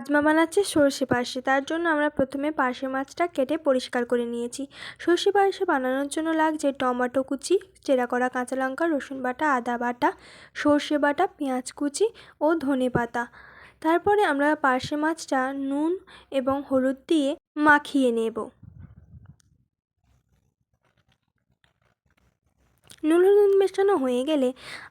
রাজমা বানাচ্ছে সর্ষে পার্শে। তার জন্য আমরা প্রথমে পার্শে মাছটা কেটে পরিষ্কার করে নিয়েছি। সর্ষে পার্শে বানানোর জন্য লাগছে টমেটো কুচি, চেরা করা কাঁচা লঙ্কা, রসুন বাটা, আদা বাটা, সর্ষে বাটা, পেঁয়াজ কুচি ও ধনে পাতা। তারপরে আমরা পার্শে মাছটা নুন এবং হলুদ দিয়ে মাখিয়ে নেব। নুন হলুদ মেশানো হয়ে গেলে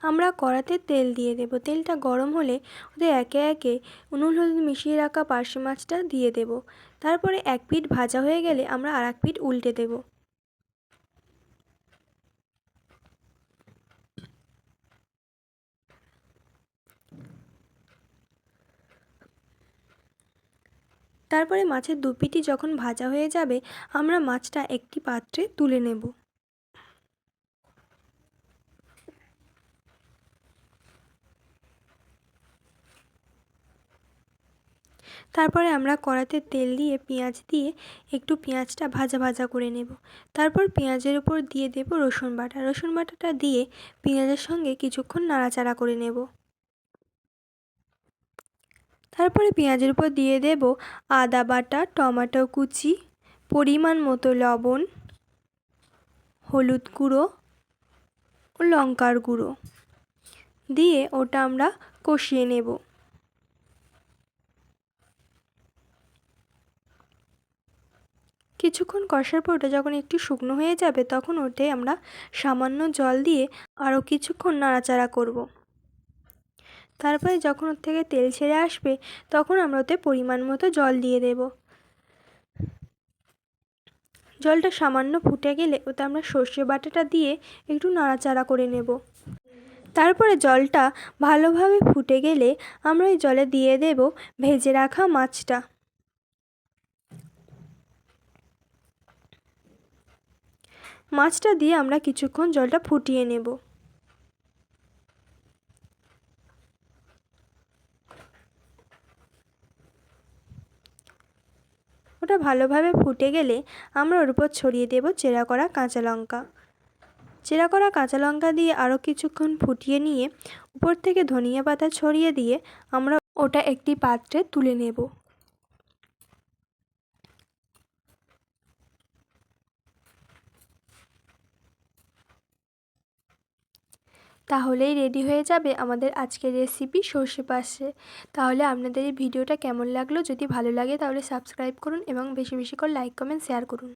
আমরা কড়াতে তেল দিয়ে দেব। তেলটা গরম হলে ওতে একে একে নুন হলুদ মিশিয়ে রাখা পার্শে মাছটা দিয়ে দেব। তারপরে এক পিঠ ভাজা হয়ে গেলে আমরা আর এক পিঠ উল্টে দেব। তারপরে মাছের দু পিঠই যখন ভাজা হয়ে যাবে, আমরা মাছটা একটি পাত্রে তুলে নেব। তারপরে আমরা কড়াতে তেল দিয়ে পেঁয়াজ দিয়ে একটু পেঁয়াজটা ভাজা ভাজা করে নেব। তারপর পেঁয়াজের উপর দিয়ে দেব রসুন বাটা। রসুন বাটাটা দিয়ে পেঁয়াজের সঙ্গে কিছুক্ষণ নাড়াচাড়া করে নেব। তারপরে পেঁয়াজের উপর দিয়ে দেব আদা বাটা, টমেটো কুচি, পরিমাণ মতো লবণ, হলুদ গুঁড়ো ও লঙ্কার গুঁড়ো। দিয়ে ওটা আমরা কষিয়ে নেব। কিছুক্ষণ কষার পর ওটা যখন একটু শুকনো হয়ে যাবে, তখন ওটাই আমরা সামান্য জল দিয়ে আরও কিছুক্ষণ নাড়াচাড়া করব। তারপরে যখন ওর থেকে তেল ছেড়ে আসবে, তখন আমরা ওতে পরিমাণ মতো জল দিয়ে দেব। জলটা সামান্য ফুটে গেলে ওতে আমরা সর্ষে বাটাটা দিয়ে একটু নাড়াচাড়া করে নেব। তারপরে জলটা ভালোভাবে ফুটে গেলে আমরা ওই জলে দিয়ে দেব ভেজে রাখা মাছটা। মাছটা দিয়ে আমরা কিছুক্ষণ জলটা ফুটিয়ে নেব। ওটা ভালোভাবে ফুটে গেলে আমরা ওর উপর ছড়িয়ে দেব চেরা করা কাঁচা লঙ্কা। চেরা করা কাঁচা লঙ্কা দিয়ে আরও কিছুক্ষণ ফুটিয়ে নিয়ে উপর থেকে ধনিয়া পাতা ছড়িয়ে দিয়ে আমরা ওটা একটি পাত্রে তুলে নেব। তাহলেই রেডি হয়ে যাবে আমাদের আজকের রেসিপি সর্ষে পাশে। তাহলে আপনাদের এই ভিডিওটা কেমন লাগল? যদি ভালো লাগে তাহলে সাবস্ক্রাইব করুন এবং বেশি বেশি করে লাইক কমেন্ট শেয়ার করুন।